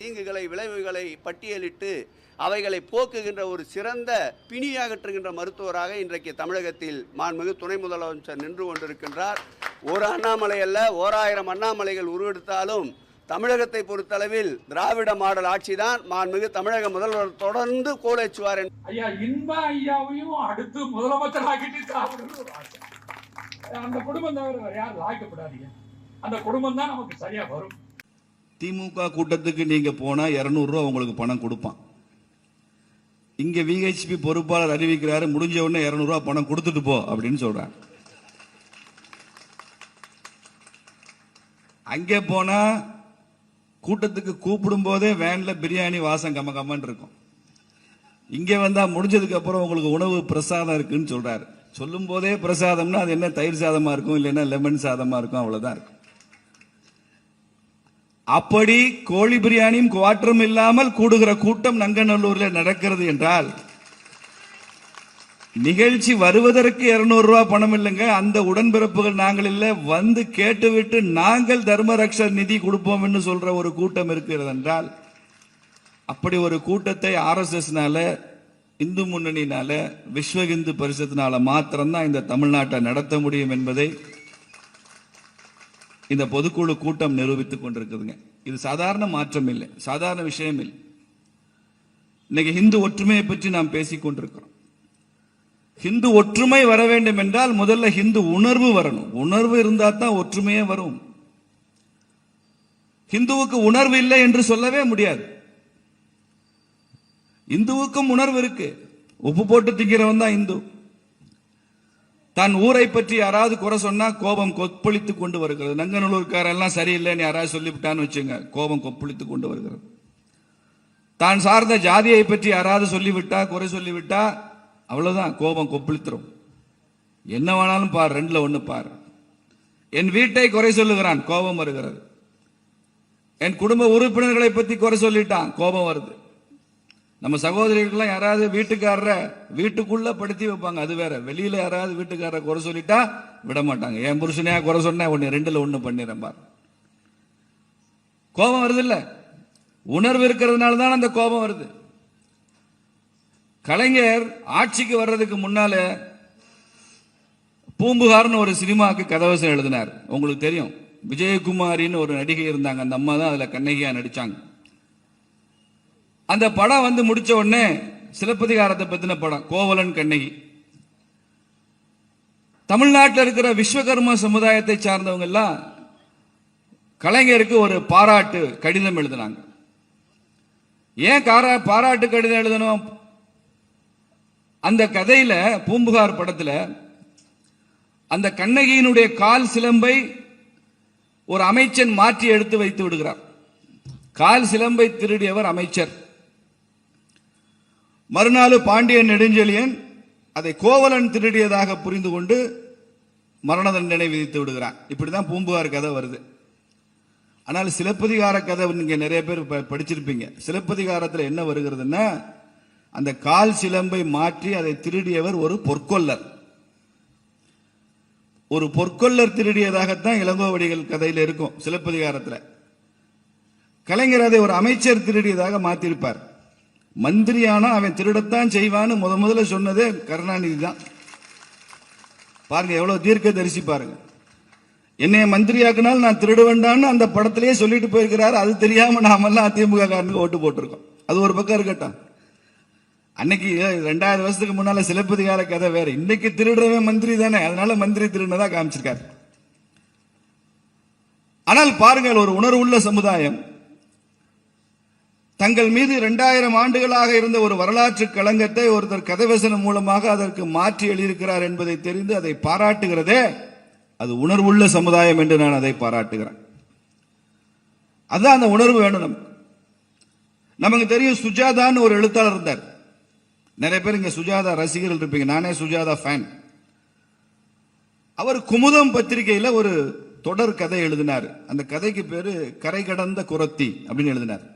தீங்குகளை விளைவுகளை பட்டியலிட்டு அவைகளை போக்குகின்ற ஒரு சிறந்த பிணியாகற்றுகின்ற மருத்துவராக இன்றைக்கு தமிழகத்தில் மாண்புமிகு துணை முதலமைச்சர் நின்று கொண்டிருக்கின்றார். ஒரு அண்ணாமலை அல்ல ஓராயிரம் அண்ணாமலைகள் உருவெடுத்தாலும் தமிழகத்தை பொறுத்தளவில் திராவிட மாடல் ஆட்சிதான். மாண்புமிகு தமிழக முதல்வர் தொடர்ந்து கோலேச்சுவார் ஐயா இன்ப ஐயாவையும் அடுத்து முதலமைச்சர் அந்த குடும்பம் தவிர யாரும் ஆக்கப்படாதீங்க அந்த குடும்பம் தான் நமக்கு சரியா வரும். திமுக கூட்டத்துக்கு நீங்க போனா 200 ரூபா உங்களுக்கு பணம் கொடுப்பான். இங்க விஹெச்பி பொறுப்பாளர் அறிவிக்கிறாரு முடிஞ்ச உடனே 200 பணம் கொடுத்துட்டு போ அப்படின்னு சொல்றாங்க. அங்கே போனா கூட்டத்துக்கு கூப்பிடும் போதே வேன்ல பிரியாணி வாசம் கம்ம கம்மன் இருக்கும். இங்க வந்தா முடிஞ்சதுக்கு அப்புறம் உங்களுக்கு உணவு பிரசாதம் இருக்குன்னு சொல்றாரு. சொல்லும் போதே பிரசாதம்னா அது என்ன தயிர் சாதமா இருக்கும் இல்லைன்னா லெமன் சாதமா இருக்கும் அவ்வளவுதான் இருக்கும். அப்படி கோழி பிரியாணியும் குவாட்டரும் இல்லாமல் கூடுகிற கூட்டம் நங்கநல்லூரில் நடக்கிறது என்றால் நிகழ்ச்சி வருவதற்கு 200 ரூபாய் பணம் இல்லைங்க. அந்த உடன்பிறப்புகள் நாங்கள் இல்லை. வந்து கேட்டுவிட்டு நாங்கள் தர்மரக்ஷர் நிதி கொடுப்போம் என்று சொல்ற ஒரு கூட்டம் இருக்கிறது என்றால் அப்படி ஒரு கூட்டத்தை ஆர்எஸ்எஸ்னால இந்து முன்னணினால விஸ்வ இந்து பரிசத்தினால மாத்திரம்தான் இந்த தமிழ்நாட்டை நடத்த முடியும் என்பதை இந்த பொதுக்குழு கூட்டம் நிரூபித்துக் கொண்டிருக்குதுங்க. இது சாதாரண மாற்றம் இல்லை. சாதாரண விஷயம் இல்லை. இன்னைக்கு இந்து ஒற்றுமையை பற்றி நாம் பேசிக் கொண்டிருக்கிறோம். ஹிந்து ஒற்றுமை வர வேண்டும் என்றால் முதல்ல ஹிந்து உணர்வு வரணும். உணர்வு இருந்தால் தான் ஒற்றுமையே வரும். ஹிந்துவுக்கு உணர்வு இல்லை என்று சொல்லவே முடியாது. இந்துவுக்கும் உணர்வு இருக்கு. உப்பு போட்டு திங்கிறவன் தான் இந்து. தன் ஊரை பற்றி யாராவது குறை சொன்னா கோபம் கொப்பளித்து கொண்டு வருகிறது. நங்கநல்லூர்காரெல்லாம் சரியில்லைன்னு யாராவது சொல்லிவிட்டான்னு வச்சுங்க கோபம் கொப்பளித்து கொண்டு வருகிறது. தான் சார்ந்த ஜாதியை பற்றி யாராவது சொல்லிவிட்டா குறை சொல்லிவிட்டா அவ்வளவுதான் கோபம் கொப்பளித்துரும். என்ன வேணாலும் பார் ரெண்டுல ஒன்று பார். என் வீட்டை குறை சொல்லுகிறான் கோபம் வருகிறது. என் குடும்ப உறுப்பினர்களை பத்தி குறை சொல்லிட்டான் கோபம் வருது. நம்ம சகோதரிகள்லாம் யாராவது வீட்டுக்காரரை வீட்டுக்குள்ள படுத்தி வைப்பாங்க. அது வேற. வெளியில யாராவது வீட்டுக்காரரை குறை சொல்லிட்டா விட மாட்டாங்க. என் புருஷனையா குறை சொன்னேன் ஒன்னு ரெண்டுல ஒண்ணு பண்ணிடுறேன் பார். கோபம் வருது இல்ல? உணர்வு இருக்கிறதுனால தான் அந்த கோபம் வருது. கலைஞர் ஆட்சிக்கு வர்றதுக்கு முன்னால பூம்புகார்னு ஒரு சினிமாவுக்கு கதவசம் எழுதினார். உங்களுக்கு தெரியும். விஜயகுமாரின்னு ஒரு நடிகை இருந்தாங்க. அந்த அம்மா தான் அதில் கண்ணகியா நடிச்சாங்க. அந்த படம் வந்து முடிச்ச உடனே சிலப்பதிகாரத்தை பத்தின படம் கோவலன் கண்ணகி. தமிழ்நாட்டில் இருக்கிற விஸ்வகர்ம சமுதாயத்தை சார்ந்தவங்க எல்லாம் கலைஞருக்கு ஒரு பாராட்டு கடிதம் எழுதினாங்க. ஏன் காரா பாராட்டு கடிதம் எழுதணும்? அந்த கதையில பூம்புகார் படத்தில் அந்த கண்ணகியினுடைய கால் சிலம்பை ஒரு அமைச்சன் மாற்றி எடுத்து வைத்து விடுகிறார். கால் சிலம்பை திருடியவர் அமைச்சர். மறுநாள் பாண்டியன் நெடுஞ்செழியன் அதை கோவலன் திருடியதாக புரிந்து கொண்டு மரண தண்டனை விதித்து விடுகிறான். இப்படிதான் பூம்புகார் கதை வருது. ஆனால் சிலப்பதிகார கதை நீங்க நிறைய பேர் ப- படிச்சிருப்பீங்க. சிலப்பதிகாரத்தில் என்ன வருகிறதுன்னா அந்த கால் சிலம்பை மாற்றி அதை திருடியவர் ஒரு பொற்கொல்லர். ஒரு பொற்கொல்லர் திருடியதாகத்தான் இளங்கோவடிகள் கதையில் இருக்கும் சிலப்பதிகாரத்தில். கலைஞர் அதை ஒரு அமைச்சர் திருடியதாக மாத்திருப்பார். மந்திரியானா அவன் திருடத்தான் செய்வான்னு முத முதல்ல சொன்னதே கருணாநிதி தான். பாருங்க எவ்வளவு தீர்க்க தரிசி பாருங்க. என்னைய மந்திரியாக்குனால் நான் திருட வேண்டான்னு அந்த படத்திலேயே சொல்லிட்டு போயிருக்கிறாரு. அது தெரியாம நாமெல்லாம் அதிமுக காரனுக்கு ஓட்டு போட்டிருக்கோம். அது ஒரு பக்கம் இருக்கட்டும். அன்னைக்கு ரெண்டாயிரம் வருஷத்துக்கு முன்னால சிலப்பதிகார கதை வேற. இன்னைக்கு திருடுறவன் மந்திரி தானே. அதனால மந்திரி திருடினதா காமிச்சிருக்காரு. ஆனால் பாருங்கள் ஒரு உணர்வுள்ள சமுதாயம் தங்கள் மீது இரண்டாயிரம் ஆண்டுகளாக இருந்த ஒரு வரலாற்று களங்கத்தை ஒருத்தர் கதைவசனம் மூலமாக அதற்கு மாற்றி எழுதியிருக்கிறார் என்பதை தெரிந்து அதை பாராட்டுகிறதே அது உணர்வுள்ள சமுதாயம் என்று நான் அதை பாராட்டுகிறேன். அதுதான் அந்த உணர்வு வேணும் நமக்கு. நமக்கு தெரியும் சுஜாதான்னு ஒரு எழுத்தாளர் இருந்தார். நிறைய பேர் இங்க சுஜாதா ரசிகர்கள் இருப்பீங்க. நானே சுஜாதா ஃபேன் அவர் குமுதம் பத்திரிகையில ஒரு தொடர் கதை எழுதினார். அந்த கதைக்கு பேரு கரை கடந்த குரத்தி அப்படின்னு எழுதினார்.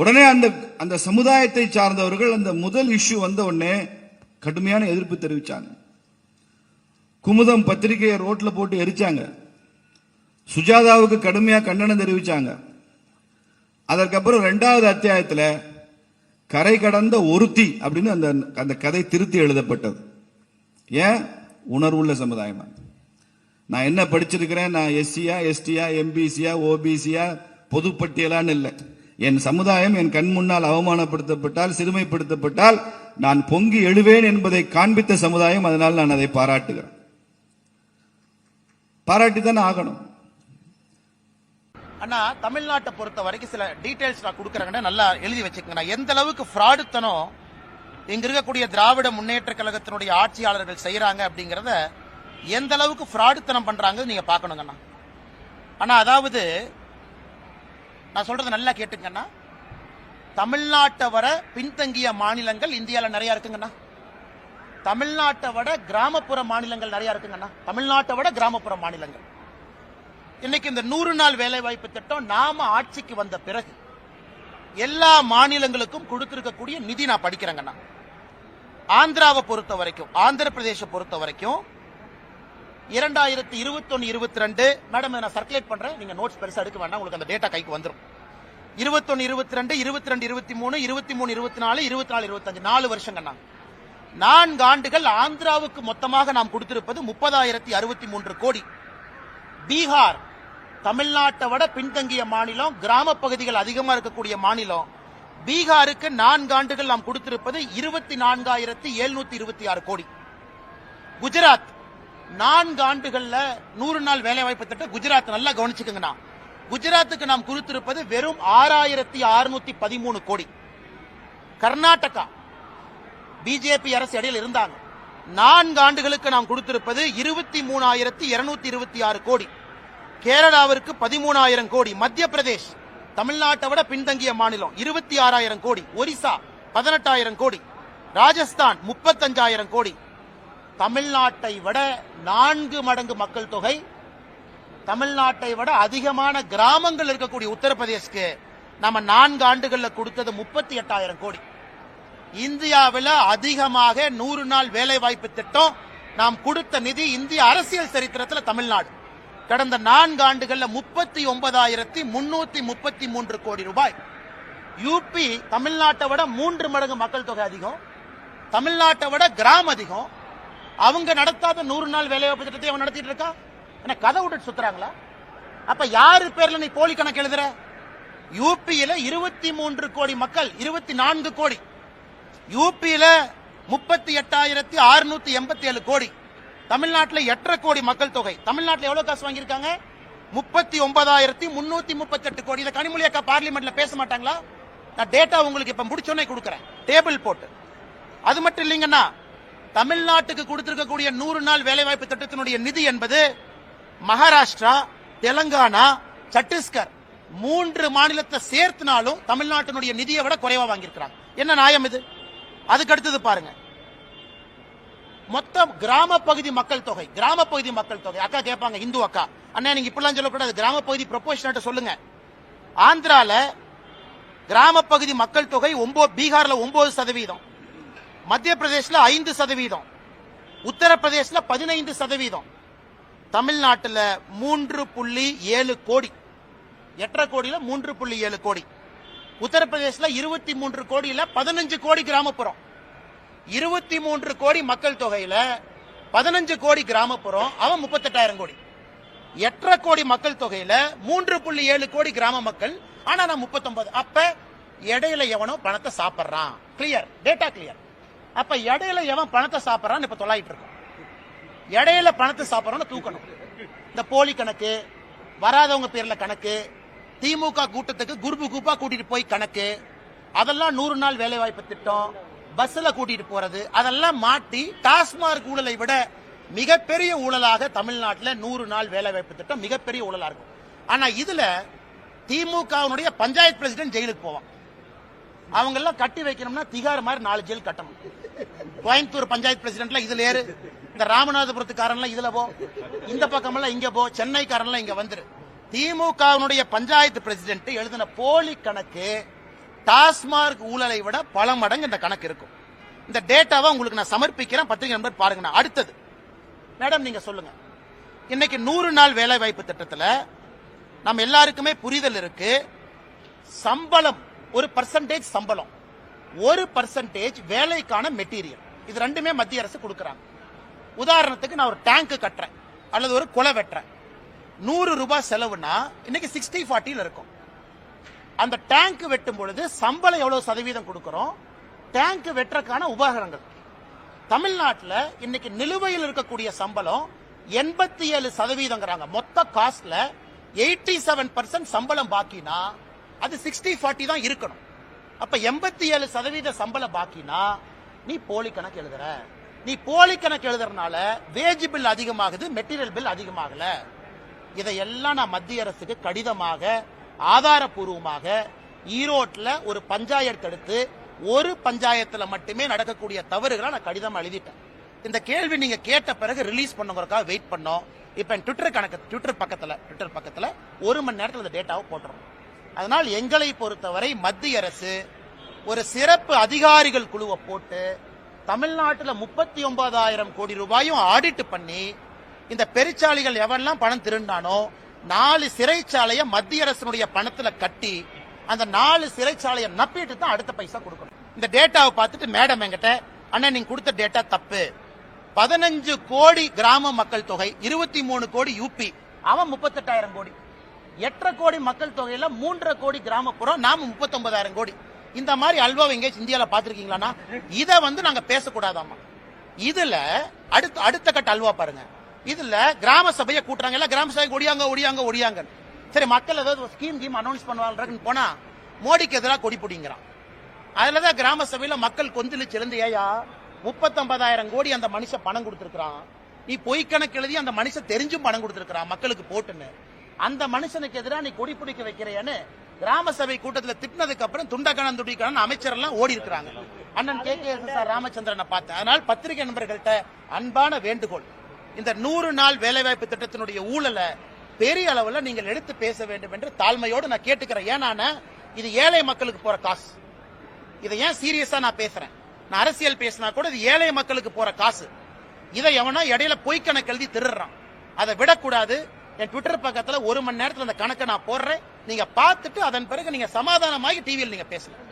உடனே அந்த அந்த சமுதாயத்தை சார்ந்தவர்கள் அந்த முதல் இஷ்யூ வந்த உடனே கடுமையான எதிர்ப்பு தெரிவிச்சாங்க. குமுதம் பத்திரிகையை ரோட்ல போட்டு எரிச்சாங்க. சுஜாதாவுக்கு கடுமையா கண்டனம் தெரிவிச்சாங்க. அதற்கப்புறம் ரெண்டாவது அத்தியாயத்தில் கரை கடந்த ஒருத்தி அப்படின்னு அந்த அந்த கதை திருத்தி எழுதப்பட்டது. ஏன்? உணர்வுள்ள சமுதாயமாக நான் என்ன படிச்சிருக்கிறேன்? நான் எஸ்சியா எஸ்டியா எம்பிசியா ஓபிசியா பொதுப்பட்டியலான்னு இல்லை. என் சமுதாயம் என் கண் முன்னால் அவமானப்படுத்தப்பட்டால் சிறுமைப்படுத்தப்பட்டால் நான் பொங்கி எழுவேன் என்பதை காண்பித்த சமுதாயம் அதனால் நான் அதை பாராட்டுகிறேன். பாராட்டி ஆகணும். அண்ணா தமிழ்நாட்டை பொறுத்த வரைக்கும் சில டீடைல்ஸ் நான் கொடுக்குறேங்கண்ணா நல்லா எழுதி வச்சுக்கோங்கண்ணா. எந்த அளவுக்கு ஃப்ராடுத்தனம் இங்க இருக்கக்கூடிய திராவிட முன்னேற்ற கழகத்தினுடைய ஆட்சியாளர்கள் செய்யறாங்க அப்படிங்கறத எந்த அளவுக்கு ஃப்ராடுத்தனம் பண்றாங்க நீங்க பார்க்கணுங்கண்ணா. அண்ணா அதாவது நான் சொல்றது நல்லா கேட்டுங்கண்ணா தமிழ்நாட்டை வர பின்தங்கிய மாநிலங்கள் இந்தியாவில் நிறையா இருக்குங்கண்ணா. தமிழ்நாட்டை விட கிராமப்புற மாநிலங்கள் நிறையா இருக்குங்கண்ணா. தமிழ்நாட்டை விட கிராமப்புற மாநிலங்கள். இன்னைக்கு இந்த நூறு நாள் வேலைவாய்ப்பு திட்டம் நாம ஆட்சிக்கு வந்த பிறகு எல்லா மாநிலங்களுக்கும் கொடுத்திருக்கக்கூடிய நிதி நான் படிக்கிறேங்கண்ணா. ஆந்திராவை பொறுத்த வரைக்கும் ஆந்திர பிரதேச பொறுத்த வரைக்கும் இரண்டாயிரத்தி இருபத்தொன்னு இருபத்தி ரெண்டு மேடம் நான் சர்க்குலேட் பண்றேன். நீங்க நோட்ஸ் பெருசா எடுக்க வேண்டாம். உங்களுக்கு அந்த டேட்டா கைக்கு வந்துடும் இருபத்தொன்னு இருபத்தி ரெண்டு இருபத்தி ரெண்டு இருபத்தி மூணு இருபத்தி மூணு இருபத்தி நாலு இருபத்தி நாலு இருபத்தஞ்சு நாலு வருஷங்கண்ணா நான்கு ஆண்டுகள் ஆந்திராவுக்கு மொத்தமாக நாம் கொடுத்திருப்பது முப்பதாயிரத்தி அறுபத்தி மூன்று கோடி. பீகார் தமிழ்நாட்டை விட பின்தங்கிய மாநிலம் கிராம பகுதிகள் அதிகமா இருக்கக்கூடிய மாநிலம். பீகாருக்கு நான்கு ஆண்டுகள் நாம் கொடுத்திருப்பது இருபத்தி நான்காயிரத்தி எழுநூத்தி இருபத்தி ஆறு கோடி. குஜராத் நான்கு ஆண்டுகள்ல நூறு நாள் வேலைவாய்ப்பு திட்டம் குஜராத் நல்லா கவனிச்சுக்கங்கண்ணா. குஜராத்துக்கு நாம் குறித்திருப்பது வெறும் ஆறாயிரத்தி அறுநூத்தி பதிமூணு கோடி. கர்நாடகா பிஜேபி அரசு இடையில் இருந்தாங்க. நான்கு ஆண்டுகளுக்கு நாம் கொடுத்திருப்பது இருபத்தி மூணாயிரத்தி இருநூத்தி இருபத்தி ஆறு கோடி. கேரளாவிற்கு பதிமூணாயிரம் கோடி. மத்திய பிரதேஷ் தமிழ்நாட்டை விட பின்தங்கிய மாநிலம் இருபத்தி ஆறாயிரம் கோடி. ஒரிசா பதினெட்டாயிரம் கோடி. ராஜஸ்தான் முப்பத்தஞ்சாயிரம் கோடி. தமிழ்நாட்டை விட நான்கு மடங்கு மக்கள் தொகை தமிழ்நாட்டை விட அதிகமான கிராமங்கள் இருக்கக்கூடிய உத்தரப்பிரதேஷ்க்கு நம்ம நான்கு ஆண்டுகளில் கொடுத்தது முப்பத்தி எட்டாயிரம் கோடி. இந்தியாவில் அதிகமாக நூறு நாள் வேலை வாய்ப்பு திட்டம் நாம் கொடுத்த நிதி இந்திய அரசியல் சரித்திரத்தில் தமிழ்நாடு. கடந்த நான்கு ஆண்டுகளில் முப்பத்தி ஒன்பதாயிரத்தி முன்னூத்தி முப்பத்தி மூன்று கோடி ரூபாய். யூபி தமிழ்நாட்டை விட மூன்று மடங்கு மக்கள் தொகை அதிகம் தமிழ்நாட்டை விட கிராம் அதிகம் அவங்க நடத்தாத நூறு நாள் வேலைவாய்ப்பு திட்டத்தை அவன் நடத்திட்டு இருக்கா? என்ன கதை விட்டு சுத்துறாங்களா? அப்ப யாரு பேர்ல நீ போலி கணக்கு எழுதுற? யூபியில இருபத்தி மூன்று கோடி மக்கள் இருபத்தி நான்கு கோடி. யூபியில முப்பத்தி எட்டாயிரத்தி அறுநூத்தி எண்பத்தி ஏழு கோடி. தமிழ்நாட்டில் எட்டரை கோடி மக்கள் தொகை. தமிழ்நாட்டில் எவ்வளவு காசு வாங்கியிருக்காங்க? முப்பத்தி ஒன்பதாயிரத்தி முன்னூத்தி முப்பத்தி எட்டு கோடி. இதை கனிமொழி அக்கா பார்லிமெண்ட்ல பேச மாட்டாங்களா? நான் டேட்டா உங்களுக்கு இப்ப முடிச்சோன்னே கொடுக்குறேன். டேபிள் போட்டு. அது மட்டும் இல்லைங்கன்னா தமிழ்நாட்டுக்கு கொடுத்திருக்கக்கூடிய நூறு நாள் வேலைவாய்ப்பு திட்டத்தினுடைய நிதி என்பது மகாராஷ்டிரா தெலங்கானா சத்தீஸ்கர் மூன்று மாநிலத்தை சேர்த்துனாலும் தமிழ்நாட்டினுடைய நிதியை விட குறைவா வாங்கியிருக்கிறாங்க. என்ன நியாயம் இது? அதுக்கு அடுத்தது பாருங்க. மொத்தம் கிராம பகுதி மக்கள் தொகை கிராம பகுதி மக்கள் தொகை. அக்கா கேட்பாங்க இந்து அக்கா. அண்ணா நீங்க இப்படிலாம் சொல்லக்கூடாது. கிராம பகுதி ப்ரொபோஷனாட்ட சொல்லுங்க. ஆந்திரால கிராம பகுதி மக்கள் தொகை ஒன்பது பீகார்ல ஒன்பது சதவீதம். மத்திய பிரதேசில் ஐந்து சதவீதம் உத்தரப்பிரதேஷ்ல பதினைந்து சதவீதம் தமிழ்நாட்டில் மூன்று புள்ளி ஏழு கோடி எட்டரை கோடியில் மூன்று புள்ளி ஏழு கோடி உத்தரப்பிரதேசில் இருபத்தி மூன்று கோடியில் பதினஞ்சு கோடி கிராமப்புறம் இருபத்தி மூன்று கோடி மக்கள் தொகையில் பதினஞ்சு கோடி கிராமப்புறம் அவன் முப்பத்தெட்டாயிரம் கோடி. எட்டரை கோடி மக்கள் தொகையில் மூன்று புள்ளி ஏழு கோடி கிராம மக்கள் ஆனால் நான் முப்பத்தொன்பது. அப்போ இடையில எவனோ பணத்தை சாப்பிட்றான். கிளியர் டேட்டா கிளியர் அப்ப இடையில எவன் பணத்தை சாப்பிட்றான்னு இப்ப தொலாயிட்டு இருக்கும். இடையில பணத்தை சாப்பிடறோம்னு தூக்கணும். இந்த போலி கணக்கு வராதவங்க பேர்ல கணக்கு திமுக கூட்டத்துக்கு குருபு குப்பா கூட்டிட்டு போய் கணக்கு அதெல்லாம் நூறு நாள் வேலை வாய்ப்பு திட்டம் பஸ்ல கூட்டிட்டு போறது அதெல்லாம் மாட்டி டாஸ்மார்க் ஊழலை விட மிகப்பெரிய ஊழலாக தமிழ்நாட்டில் நூறு நாள் வேலை வாய்ப்பு திட்டம் மிகப்பெரிய ஊழலா இருக்கும். ஆனா இதுல திமுகவினுடைய பஞ்சாயத்து பிரசிடென்ட் ஜெயிலுக்கு போவான். அவங்க எல்லாம் கட்டி வைக்கணும்னா திகார் மாதிரி நாலு ஜெயில் கட்டணும். கோயம்புத்தூர் பஞ்சாயத்து பிரசிடென்ட்ல இதுல ஏறு. இந்த ராமநாதபுரத்துக்காரன்லாம் இதுல போ. இந்த பக்கமெல்லாம் இங்க போ. சென்னைக்காரன்லாம் இங்க வந்துரு. திமுகவினுடைய பஞ்சாயத்து பிரசிடென்ட் எழுதின போலி கணக்கு டாஸ்மார்க் ஊழலை விட பல மடங்கு இந்த கணக்கு இருக்கும். இந்த டேட்டாவை உங்களுக்கு நான் சமர்ப்பிக்கிறேன். பத்திரிகை நண்பர் பாருங்க. அடுத்தது. மேடம் நீங்க சொல்லுங்க. இன்னைக்கு நூறு நாள் வேலை வாய்ப்பு திட்டத்தில் நம்ம எல்லாருக்குமே புரிதல் இருக்கு. சம்பளம் ஒரு பர்சன்டேஜ் சம்பளம். ஒரு பர்சன்டேஜ் வேலைக்கான மெட்டீரியல் இது ரெண்டுமே மத்திய அரசு கொடுக்குறாங்க. உதாரணத்துக்கு நான் ஒரு டேங்க் கட்டுறேன். அல்லது ஒரு குலை வெட்டுறேன். நூறு ரூபாய் செலவுனா இன்னைக்கு சிக்ஸ்டி ஃபார்ட்டியில் இருக்கும். அந்த டேங்க் வெட்டும் பொழுது சம்பளம் எவ்வளவு சதவீதம் கொடுக்குறோம்? டேங்க் வெட்டுறதுக்கான உபகரணங்கள். தமிழ்நாட்டில் இன்னைக்கு நிலுவையில் இருக்கக்கூடிய சம்பளம் எண்பத்தி ஏழு சதவீதங்கிறாங்க. மொத்த காஸ்ட்ல எயிட்டி செவன் பர்சன்ட் சம்பளம் பாக்கினா அது சிக்ஸ்டி ஃபார்ட்டி தான் இருக்கணும். அப்ப எண்பத்தி ஏழு சதவீத சம்பளம் பாக்கினா நீ போலி கணக்கு எழுதுற. நீ போலி கணக்கு எழுதுறதுனால வேஜ் பில் அதிகமாகுது மெட்டீரியல் பில் அதிகமாகல. இதையெல்லாம் நான் மத்திய அரசுக்கு கடிதமாக ஆதாரப்பூர்வமாக ஈரோட்டில் ஒரு பஞ்சாயத்து எடுத்து ஒரு பஞ்சாயத்தில் மட்டுமே நடக்கக்கூடிய தவறுகளை நான் கடிதம் எழுதிட்டேன். இந்த கேள்வி நீங்க கேட்ட பிறகு ரிலீஸ் பண்ணுங்கிறதுக்காக வெயிட் பண்ணோம். இப்போ என் ட்விட்டர் கணக்கு ட்விட்டர் பக்கத்தில் ட்விட்டர் பக்கத்தில் ஒரு மணி நேரத்தில் இந்த டேட்டாவை போட்டுறோம். அதனால் எங்களை பொறுத்தவரை மத்திய அரசு ஒரு சிறப்பு அதிகாரிகள் குழுவை போட்டு தமிழ்நாட்டில் முப்பத்தி ஒன்பதாயிரம் கோடி ரூபாயும் ஆடிட் பண்ணி இந்த பெருச்சாலைகள் எவன்லாம் பணம் திருண்டானோ நாலு சிறைச்சாலையை மத்திய அரசினுடைய பணத்துல கட்டி அந்த நாலு சிறைச்சாலையை நப்பிட்டு தான் அடுத்த பைசா கொடுக்கணும். இந்த டேட்டாவை பார்த்துட்டு மேடம் என்கிட்ட அண்ணன் நீங்க கொடுத்த டேட்டா தப்பு. பதினஞ்சு கோடி கிராம மக்கள் தொகை இருபத்தி மூணு கோடி யூபி. அவன் முப்பத்தெட்டாயிரம் கோடி. எட்டரை கோடி மக்கள் தொகையில மூன்றரை கோடி கிராமப்புறம் நாம முப்பத்தொன்பதாயிரம் கோடி. இந்த மாதிரி அல்வாவை எங்கேயாச்சும் இந்தியால பாத்திருக்கீங்களாண்ணா இதை வந்து நாங்க பேசக்கூடாதாமா இதுல அடுத்த அடுத்த கட்ட அல்வா பாருங்க. இதுல கிராம சபையை கூட்டுறாங்க. எல்லாம் கிராம சபை ஒடியாங்க ஒடியாங்க ஒடியாங்க. சரி மக்கள் ஏதாவது ஒரு ஸ்கீம் கீம் அனௌன்ஸ் பண்ணுவாங்கன்னு போனா மோடிக்கு எதிராக கொடி பிடிங்கிறான். அதுலதான் கிராம சபையில மக்கள் கொந்தளிச்சு எழுந்து ஏயா முப்பத்தொன்பதாயிரம் கோடி அந்த மனுஷன் பணம் கொடுத்துருக்கான் நீ பொய் கணக்கு எழுதி அந்த மனுஷன் தெரிஞ்சும் பணம் கொடுத்துருக்கான் மக்களுக்கு போட்டுன்னு. அந்த மனுஷனுக்கு எதிராக நீ கொடி பிடிக்க வைக்கிறேன்னு கிராம சபை கூட்டத்தில் திட்டினதுக்கு அப்புறம் துண்டக்கணம் துடிக்கணும் அமைச்சர் எல்லாம் ஓடி இருக்கிறாங்க. அண்ணன் கே கே சார் ராமச்சந்திரனை பார்த்தேன். அதனால் பத்திரிகை நண்பர்கள்ட்ட அன்பான வேண்டுகோள். இந்த நூறு நாள் வேலைவாய்ப்பு திட்டத்தினுடைய ஊழலை பெரிய அளவில் நீங்கள் எடுத்து பேச வேண்டும் என்று தாழ்மையோடு நான் கேட்டுக்கிறேன். ஏன்னா இது ஏழை மக்களுக்கு போற காசு. இதை ஏன் சீரியஸா நான் பேசுறேன்? நான் அரசியல் பேசினா கூட இது ஏழை மக்களுக்கு போற காசு. இதை எவனா இடையில பொய்க்கணக்கு எழுதி திருடுறான். அதை விடக்கூடாது. என் ட்விட்டர் பக்கத்துல ஒரு மணி நேரத்துல அந்த கணக்கை நான் போடுறேன். நீங்க பார்த்துட்டு அதன் பிறகு நீங்க சமாதானமாகி டிவியில் நீங்க பேசலாம்